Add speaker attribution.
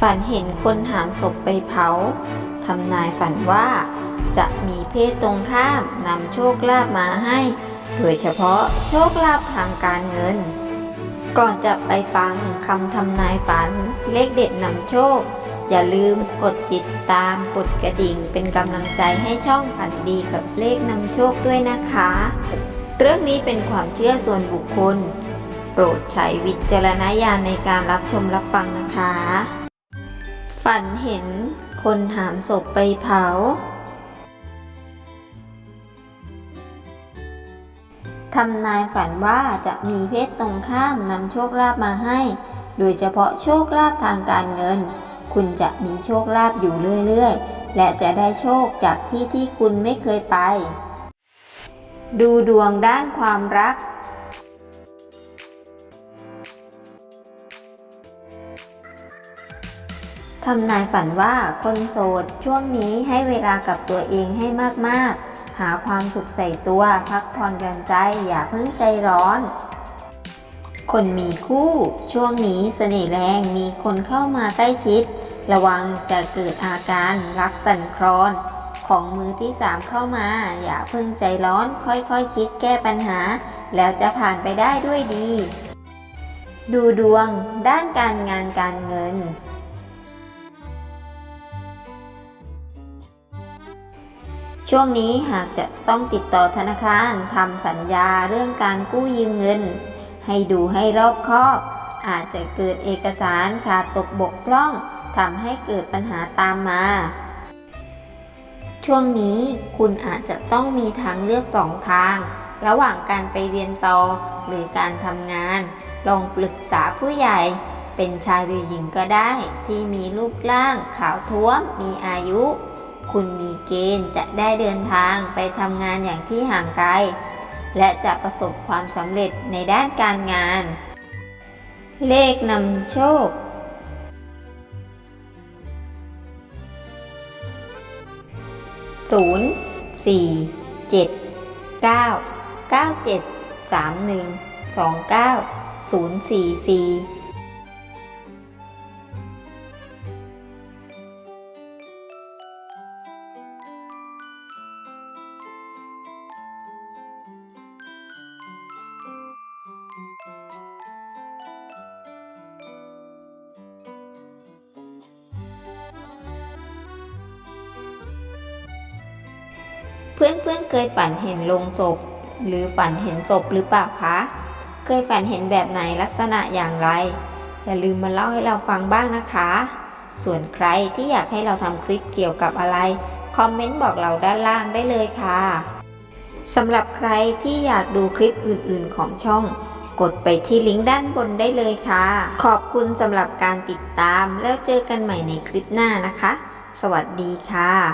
Speaker 1: ฝันเห็นคนหามศพไปเผา ทำนายฝันว่า จะมีเพศตรงข้ามนำโชคลาภมาให้ โดยเฉพาะโชคลาภทางการเงิน ก่อนจะไปฟังคำทำนายฝันเลขเด็ดนำโชค อย่าลืมกดติดตามกดกระดิ่งเป็นกำลังใจให้ช่องฝันดีกับเลขนำโชคด้วยนะคะ เรื่องนี้เป็นความเชื่อส่วนบุคคล โปรดใช้วิจารณญาณในการรับชมรับฟังนะคะ ฝันเห็นคนหามศพไปเผา ทำนายฝันว่าจะมีเพศตรงข้ามนำโชคลาภมาให้ โดยเฉพาะโชคลาภทางการเงิน คุณจะมีโชคลาภอยู่เรื่อยๆ และจะได้โชคจากที่ที่คุณไม่เคยไป ดูดวงด้านความรัก ทำนายฝันว่าคนโสดช่วงนี้ให้เวลากับตัวเองให้มากๆ หาความสุขใส่ตัวพักผ่อนหย่อนใจอย่าเพิ่งใจร้อน คนมีคู่ ช่วงนี้เสน่ห์แรงมีคนเข้ามาใกล้ชิด ระวังจะเกิดอาการรักสั่นคลอน ของมือที่สามเข้ามา อย่าเพิ่งใจร้อนค่อยๆคคิดแก้ปัญหา แล้วจะผ่านไปได้ด้วยดี ดูดวง ด้านการงานการเงิน ช่วงนี้หากจะต้องติดต่อธนาคารทำสัญญาเรื่องการกู้ยืมเงิน ให้ดูให้รอบคอบ อาจจะเกิดเอกสารขาดตกบกพร่องทำให้เกิดปัญหาตามมา ช่วงนี้คุณอาจจะต้องมีทางเลือกสองทาง ระหว่างการไปเรียนต่อหรือการทำงาน ลองปรึกษาผู้ใหญ่เป็นชายหรือหญิงก็ได้ ที่มีรูปร่างขาวท้วมมีอายุ คุณมีเกณฑ์จะได้เดินทางไปทำงานอย่างที่ห่างไกล และจะประสบความสำเร็จในด้านการงาน เลขนำโชคศูนย์สี่เจ็ดเก้าเก้า เจ็ดสามหนึ่งสอนเพื่อนๆเคยฝันเห็นลงศพหรือฝันเห็นศพหรือเปล่าคะ เคยฝันเห็นแบบไหนลักษณะอย่างไร อย่าลืมมาเล่าให้เราฟังบ้างนะคะ ส่วนใครที่อยากให้เราทำคลิปเกี่ยวกับอะไร คอมเมนต์บอกเราด้านล่างได้เลยค่ะสำหรับใครที่อยากดูคลิปอื่นๆของช่อง กดไปที่ลิงก์ด้านบนได้เลยค่ะ ขอบคุณสำหรับการติดตามแล้วเจอกันใหม่ในคลิปหน้านะคะ สวัสดีค่ะ